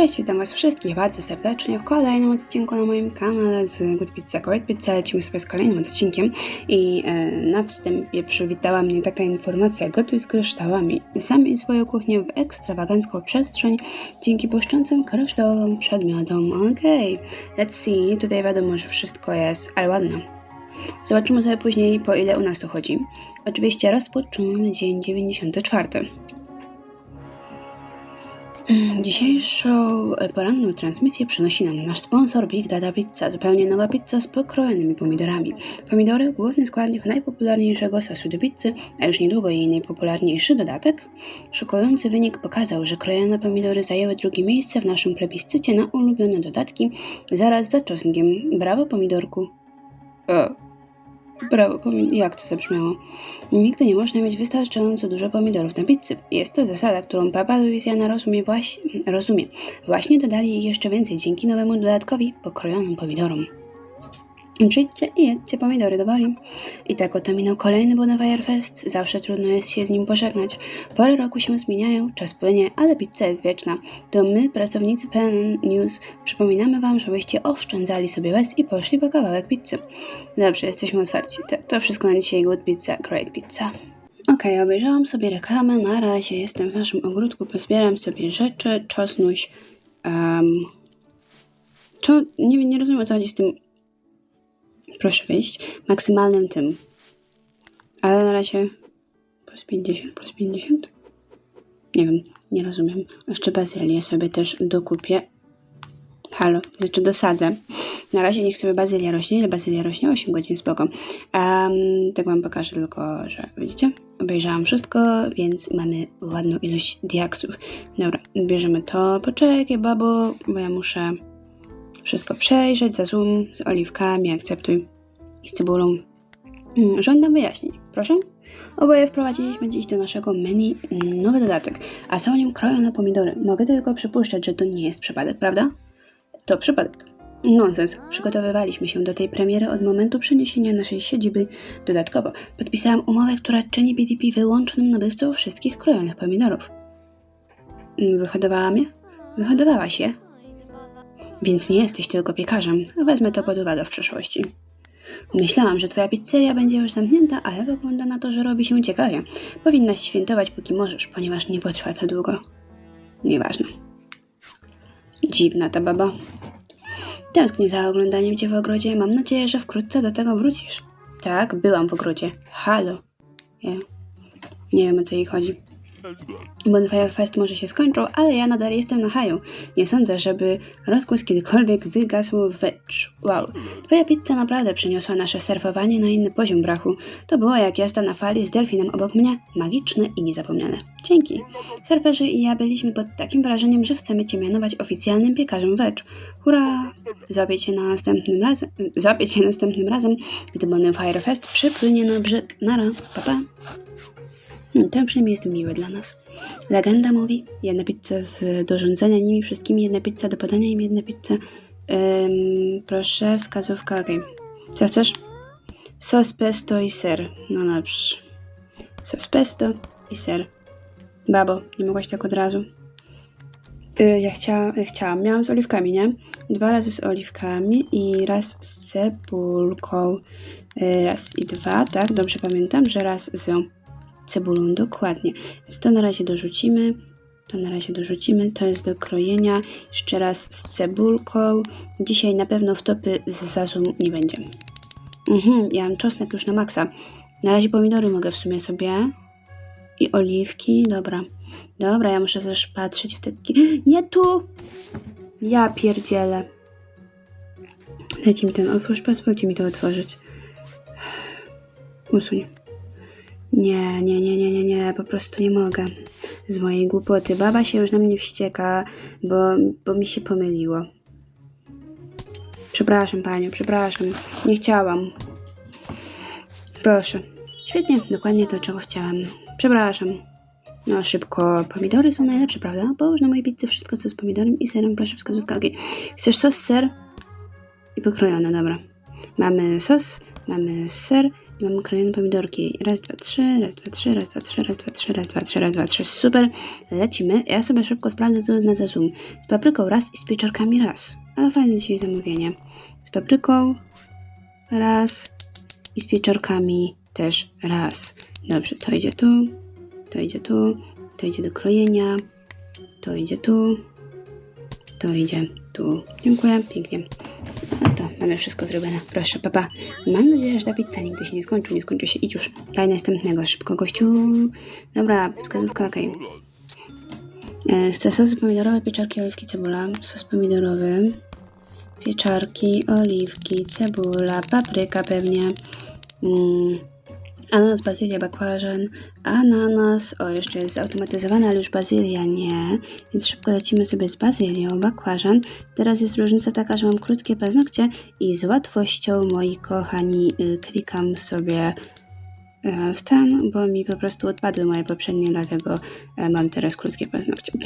Cześć, witam was wszystkich bardzo serdecznie w kolejnym odcinku na moim kanale z Good Pizza Correct Pizza. Lecimy sobie z kolejnym odcinkiem i e, na wstępie przywitała mnie taka informacja. Gotuj z kryształami. Zamień swoją kuchnię w ekstrawagancką przestrzeń dzięki błyszczącym kryształowym przedmiotom. Okej, let's see. Tutaj wiadomo, że wszystko jest, ale ładne. Zobaczymy sobie później, po ile u nas to chodzi. Oczywiście rozpoczynamy dzień 94. Dzisiejszą e, poranną transmisję przynosi nam nasz sponsor Big Dada Pizza, zupełnie nowa pizza z pokrojonymi pomidorami. Pomidory, główny składnik najpopularniejszego sosu do pizzy, a już niedługo jej najpopularniejszy dodatek. Szokujący wynik pokazał, że krojone pomidory zajęły drugie miejsce w naszym plebiscycie na ulubione dodatki, zaraz za czosnkiem. Brawo pomidorku. O, Brawo, jak to zabrzmiało? Nigdy nie można mieć wystarczająco dużo pomidorów na pizzy. Jest to zasada, którą Papa Louisiana rozumie, właśnie, rozumie. Właśnie dodali jej jeszcze więcej dzięki nowemu dodatkowi pokrojonym pomidorom. Przyjdźcie i jedźcie pomidory do woli. I tak oto minął kolejny Bonfire Fest. Zawsze trudno jest się z nim pożegnać. Pory roku się zmieniają, czas płynie, ale pizza jest wieczna. To my, pracownicy PNN News, przypominamy Wam, żebyście oszczędzali sobie łez i poszli po kawałek pizzy. Dobrze, jesteśmy otwarci. To, to wszystko na dzisiaj. Good Pizza, Great Pizza. Okej, obejrzałam sobie reklamę. Na razie jestem w naszym ogródku. Pozbieram sobie rzeczy. Czosnuś. Um, to nie, nie rozumiem o co chodzi z tym. Proszę wyjść. Maksymalnym tym. Ale na razie plus 50, plus 50? Nie wiem, nie rozumiem. Jeszcze bazylię sobie też dokupię. Halo, znaczy dosadzę. Na razie niech sobie bazylia rośnie. Ile bazylia rośnie? 8 godzin, spoko. Um, tak wam pokażę tylko, że widzicie? Obejrzałam wszystko, więc mamy ładną ilość diaksów. Dobra, bierzemy to. Poczekaj, babo, bo ja muszę wszystko przejrzeć, za zoom, z oliwkami, akceptuj i z cebulą. Mm, Żądam wyjaśnień, proszę. Oboje wprowadziliśmy dziś do naszego menu nowy dodatek, a są nim krojone pomidory. Mogę tylko przypuszczać, że to nie jest przypadek, prawda? To przypadek. Nonsens. Przygotowywaliśmy się do tej premiery od momentu przeniesienia naszej siedziby. Dodatkowo podpisałam umowę, która czyni BTP wyłącznym nabywcą wszystkich krojonych pomidorów. Mm, Wyhodowała mnie? Wyhodowała się. Więc nie jesteś tylko piekarzem. Wezmę to pod uwagę w przyszłości. Myślałam, że twoja pizzeria będzie już zamknięta, ale wygląda na to, że robi się ciekawie. Powinnaś świętować póki możesz, ponieważ nie potrwa to długo. Nieważne. Dziwna ta baba. Tęsknię za oglądaniem cię w ogrodzie. Mam nadzieję, że wkrótce do tego wrócisz. Tak, byłam w ogrodzie. Halo. Ja. Nie wiem o co jej chodzi. Bonfire Fest może się skończył, ale ja nadal jestem na haju. Nie sądzę, żeby rozgłos kiedykolwiek wygasł wecz. Wow. Twoja pizza naprawdę przeniosła nasze surfowanie na inny poziom, brachu. To było jak jazda na fali z delfinem obok mnie. Magiczne i niezapomniane. Dzięki. Surferzy i ja byliśmy pod takim wrażeniem, że chcemy cię mianować oficjalnym piekarzem wecz. Hurra! Złapię cię następnym razem, złapię cię następnym razem, gdy Bonfire Fest przypłynie na brzeg. Nara, papa. Pa. Hmm, ten przynajmniej jest miły dla nas. Legenda mówi, jedna pizza z do rządzenia nimi wszystkimi, jedna pizza do podania im, jedna pizza. Ym, proszę, wskazówka, okej. Co chcesz? Sos pesto i ser. No dobrze. Sos pesto i ser. Babo, nie mogłaś tak od razu? Y, ja chciała, chciałam, miałam z oliwkami, nie? Dwa razy z oliwkami i raz z cebulką. Y, raz i dwa, tak? Dobrze pamiętam, że raz z cebulą, dokładnie. Więc to na razie dorzucimy. To na razie dorzucimy. To jest do krojenia. Jeszcze raz z cebulką. Dzisiaj na pewno wtopy z zazum nie będzie. Mhm, ja mam czosnek już na maksa. Na razie pomidory mogę w sumie sobie. I oliwki. Dobra. Dobra, ja muszę też patrzeć w taki... Nie tu! Ja pierdzielę. Dajcie mi ten otwórz, pozwólcie mi to otworzyć. Usuń. Nie, nie, nie, nie, nie, nie, po prostu nie mogę. Z mojej głupoty. Baba się już na mnie wścieka, bo, bo mi się pomyliło. Przepraszam panią, przepraszam. Nie chciałam. Proszę. Świetnie, dokładnie to, czego chciałam. Przepraszam. No szybko. Pomidory są najlepsze, prawda? Połóż na mojej pizzy wszystko, co z pomidorem i serem. Proszę, wskazówka. Okay. Chcesz sos, ser i pokrojone, dobra. Mamy sos, mamy ser I mamy krojone pomidorki. Raz, dwa, trzy, raz, dwa, trzy, raz, dwa, trzy, raz, dwa, trzy, raz, dwa, trzy, raz, dwa, trzy. Super. Lecimy. Ja sobie szybko sprawdzę, co jest na zoom. Z papryką raz i z pieczarkami raz. Ale fajne dzisiaj zamówienie. Z papryką raz i z pieczarkami też raz. Dobrze, to idzie tu, to idzie tu, to idzie do krojenia, to idzie tu, to idzie tu. Dziękuję, pięknie. Mamy wszystko zrobione. Proszę, papa. Mam nadzieję, że ta pizza nigdy się nie skończy. Nie skończy się. Idź już. Daj następnego. Szybko, gościu. Dobra, wskazówka, okej. E, Chcę sos pomidorowy, pieczarki, oliwki, cebula. Sos pomidorowy, pieczarki, oliwki, cebula, papryka pewnie. Mm, ananas, bazylia, bakłażan, ananas. O, jeszcze jest zautomatyzowana, ale już bazylia nie. Więc szybko lecimy sobie z bazylią, bakłażan. Teraz jest różnica taka, że mam krótkie paznokcie i z łatwością, moi kochani, y, klikam sobie e, w ten, bo mi po prostu odpadły moje poprzednie, dlatego e, mam teraz krótkie paznokcie.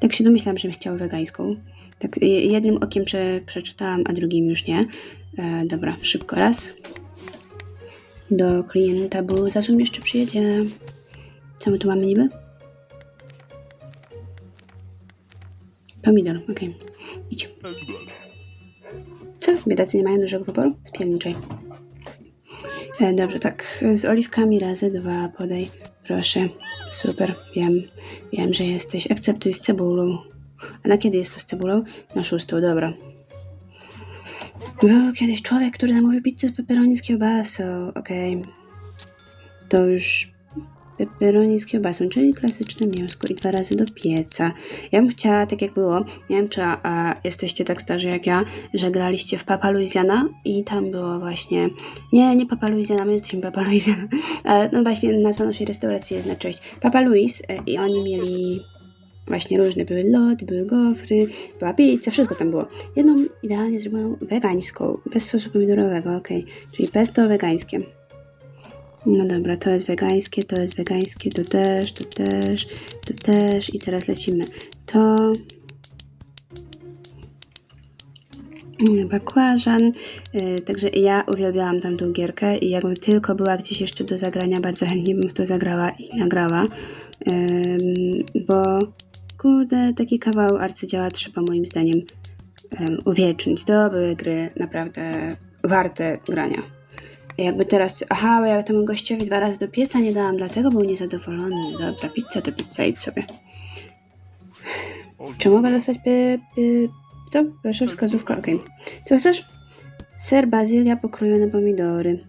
Tak się domyślam, że bym chciała wegańską. Tak jednym okiem prze, przeczytałam, a drugim już nie. E, dobra, szybko raz. Do klienta, bo za zoom jeszcze przyjedzie. Co my tu mamy niby? Pomidor, okej. Idź. Co? Biedacy nie mają dużego wyboru? Spierniczej. E, dobrze, tak. Z oliwkami razy dwa podaj. Proszę. Super. Wiem. Wiem, że jesteś. Akceptuj z cebulą. A na kiedy jest to z cebulą? Na szóstą, dobra. Był kiedyś człowiek, który namówił pizzę z pepperoni z kiełbasą. Okej. To już pepperoni z kiełbasą, czyli klasyczne mięsko i dwa razy do pieca. Ja bym chciała, tak jak było, nie wiem czy a, jesteście tak starzy jak ja, że graliście w Papa Louisiana i tam było właśnie, nie, nie Papa Louisiana, my jesteśmy Papa Louisiana, no właśnie nazwa naszej restauracji jest na cześć Papa Louis e, i oni mieli właśnie różne, były lody, były gofry, była pizza, wszystko tam było. Jedną idealnie zrobioną wegańską, bez sosu pomidorowego, okej, czyli pesto wegańskie. No dobra, to jest wegańskie, to jest wegańskie, to też, to też, to też i teraz lecimy. To bakłażan, yy, także ja uwielbiałam tamtą gierkę i jakby tylko była gdzieś jeszcze do zagrania, bardzo chętnie bym w to zagrała i nagrała, bo kurde, taki kawał arcydzieła trzeba moim zdaniem um, uwiecznić. To były gry naprawdę warte grania. Jakby teraz, aha, bo ja temu gościowi dwa razy do pieca nie dałam, dlatego był niezadowolony. Dobra, pizza to pizza, idź sobie. Czy mogę dostać by, by, co? Proszę, wskazówka, okej. Co chcesz? Ser, bazylia, pokrojone pomidory.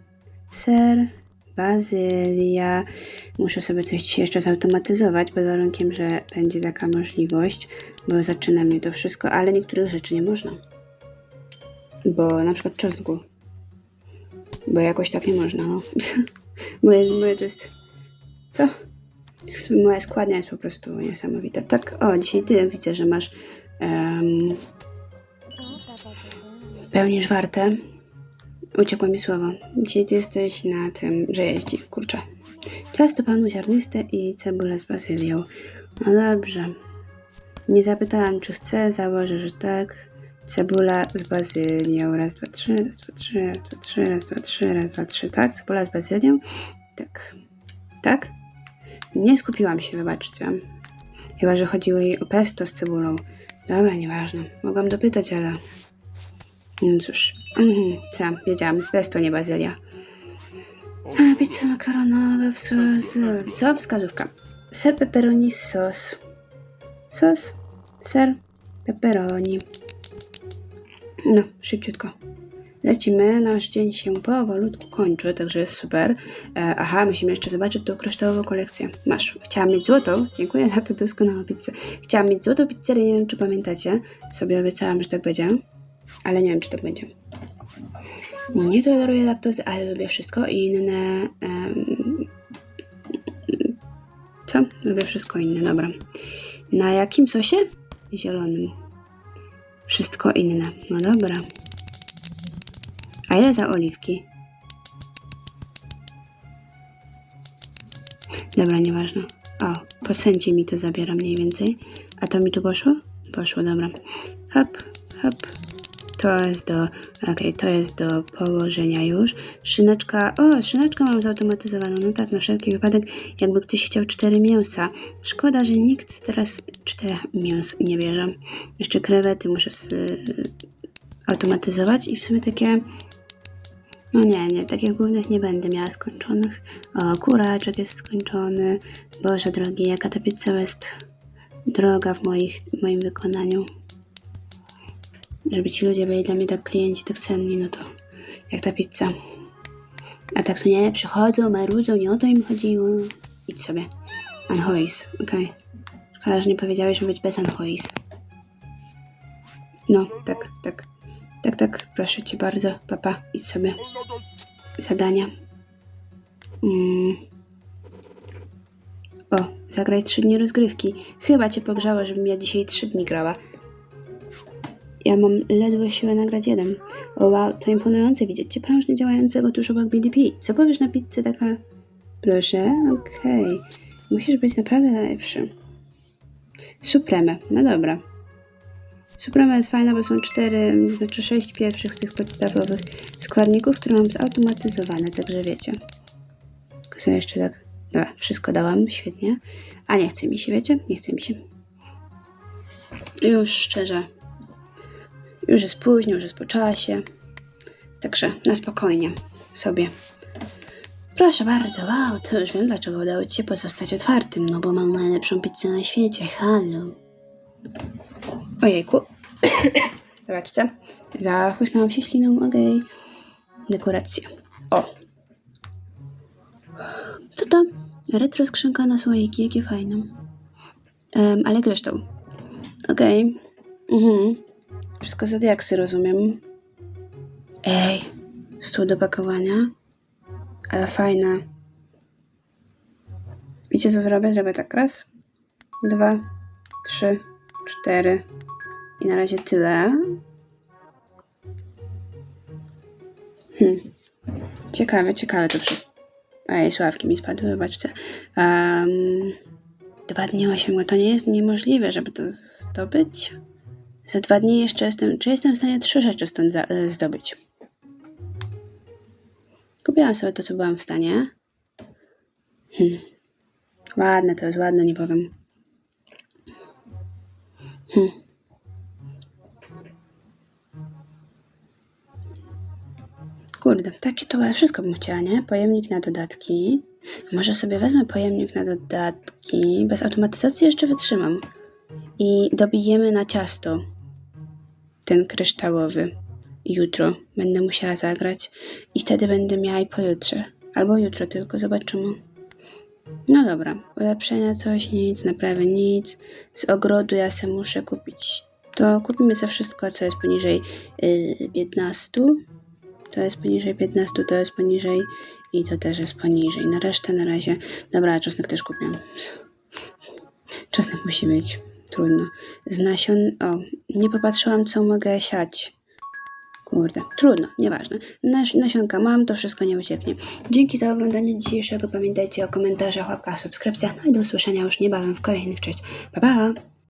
Ser, bazylia. Muszę sobie coś dzisiaj jeszcze zautomatyzować, pod warunkiem, że będzie taka możliwość, bo zaczyna mnie to wszystko, ale niektórych rzeczy nie można. Bo na przykład czosnku. Bo jakoś tak nie można, no. moje, moje to jest... Co? Moja składnia jest po prostu niesamowita. Tak, o, dzisiaj ty widzę, że masz um, pełnisz wartę. Uciekło mi słowo. Dzisiaj ty jesteś na tym, że jeździ, kurczę. Ciasto panu ziarniste i cebula z bazylią. No dobrze. Nie zapytałam, czy chce, założę, że tak. Cebula z bazylią. Raz, dwa, trzy, raz, dwa, trzy, raz, dwa, trzy, raz, dwa, trzy, raz, dwa, trzy. Tak, cebula z bazylią. Tak. Tak? Nie skupiłam się, wybaczcie. Chyba, że chodziło jej o pesto z cebulą. Dobra, nieważne. Mogłam dopytać, ale... No cóż. Mhm, co? Wiedziałam. Pesto, nie bazylia. A, pizza makaronowa w sos... Co? Wskazówka. Ser pepperoni sos. Sos, ser, pepperoni. No, szybciutko. Lecimy, nasz dzień się powolutku kończy, także jest super. E, aha, musimy jeszcze zobaczyć tą kryształową kolekcję. Masz, chciałam mieć złotą, dziękuję za tę doskonałą pizzę. Chciałam mieć złotą pizzerię, nie wiem czy pamiętacie. Sobie obiecałam, że tak będzie, ale nie wiem czy tak będzie. Nie toleruję laktozy, ale lubię wszystko inne... em, co? Lubię wszystko inne, dobra. Na jakim sosie? Zielonym. Wszystko inne. No dobra. A ile za oliwki? Dobra, nieważne. O, procencie mi to zabiera mniej więcej. A to mi tu poszło? Poszło, dobra. Hop, hop, To jest do, okej, to jest do położenia już. Szyneczka, o, szyneczkę mam zautomatyzowaną, no tak, na wszelki wypadek, jakby ktoś chciał cztery mięsa. Szkoda, że nikt teraz czterech mięs nie bierze. Jeszcze krewety muszę z, automatyzować i w sumie takie, no nie, nie, takich głównych nie będę miała skończonych. O, kuraczek jest skończony. Boże drogi, jaka ta pizza jest droga w, moich, w moim wykonaniu. Żeby ci ludzie byli dla mnie tak klienci, tak cenni, no to jak ta pizza. A tak to nie, przychodzą, marudzą, nie o to im chodziło. Idź sobie. Anchois, okej. Szkoda, że nie powiedziałeś, żeby być bez anchois. No, tak, tak. Tak, tak, proszę cię bardzo, papa, idź sobie. Zadania. Mm. O, zagraj trzy dni rozgrywki. Chyba cię pogrzało, żebym ja dzisiaj trzy dni grała. Ja mam ledwo siłę nagrać jeden. O wow, to imponujące widzieć cię działającego tuż obok BDP. Co powiesz na pizzę taka... Proszę, okej. Musisz być naprawdę najlepszy. Supreme, no dobra. Suprema jest fajna, bo są cztery, znaczy sześć pierwszych tych podstawowych składników, które mam zautomatyzowane, także wiecie. Tylko sobie jeszcze tak, dobra, wszystko dałam, świetnie. A nie chce mi się, wiecie? Nie chce mi się. Już szczerze, już jest późno, już jest po czasie. Także na spokojnie sobie. Proszę bardzo, wow, to już wiem, dlaczego udało Ci się pozostać otwartym, no bo mam najlepszą pizzę na świecie, halo. Ojejku. Zobaczcie. Zachłysnęłam się śliną, okej. Dekoracja. O. Co to? Retro skrzynka na słoiki, jakie fajne. Um, ale kryształ. Okej. Mhm. Wszystko za diaksy, rozumiem. Ej, stół do pakowania. Ale fajne. Wiecie co zrobię? Zrobię tak raz, dwa, trzy, cztery. I na razie tyle. Hmm. Ciekawe, ciekawe to wszystko. Ej, sławki mi spadły, zobaczcie. Um, dwa dni osiem, to nie jest niemożliwe, żeby to zdobyć. Za dwa dni jeszcze jestem, czy jestem w stanie trzy rzeczy stąd za, e, zdobyć. Kupiłam sobie to, co byłam w stanie. Hmm. Ładne to jest, ładne, nie powiem. Hmm. Kurde, takie to wszystko bym chciała, nie? Pojemnik na dodatki. Może sobie wezmę pojemnik na dodatki. Bez automatyzacji jeszcze wytrzymam. I dobijemy na ciasto ten kryształowy. Jutro będę musiała zagrać i wtedy będę miała i pojutrze. Albo jutro tylko, zobaczymy. No dobra, ulepszenia coś, nic, naprawy nic. Z ogrodu ja se muszę kupić. To kupimy za wszystko, co jest poniżej yy, 15. To jest poniżej 15, to jest poniżej i to też jest poniżej. Na resztę na razie. Dobra, czosnek też kupię. Czosnek musi być. Trudno. Z nasion. O, nie popatrzyłam, co mogę siać. Kurde, trudno, nieważne. Nas, nasionka mam, to wszystko nie ucieknie. Dzięki za oglądanie dzisiejszego. Pamiętajcie o komentarzach, łapkach, subskrypcjach. No i do usłyszenia już niebawem w kolejnych. Cześć. Pa, pa!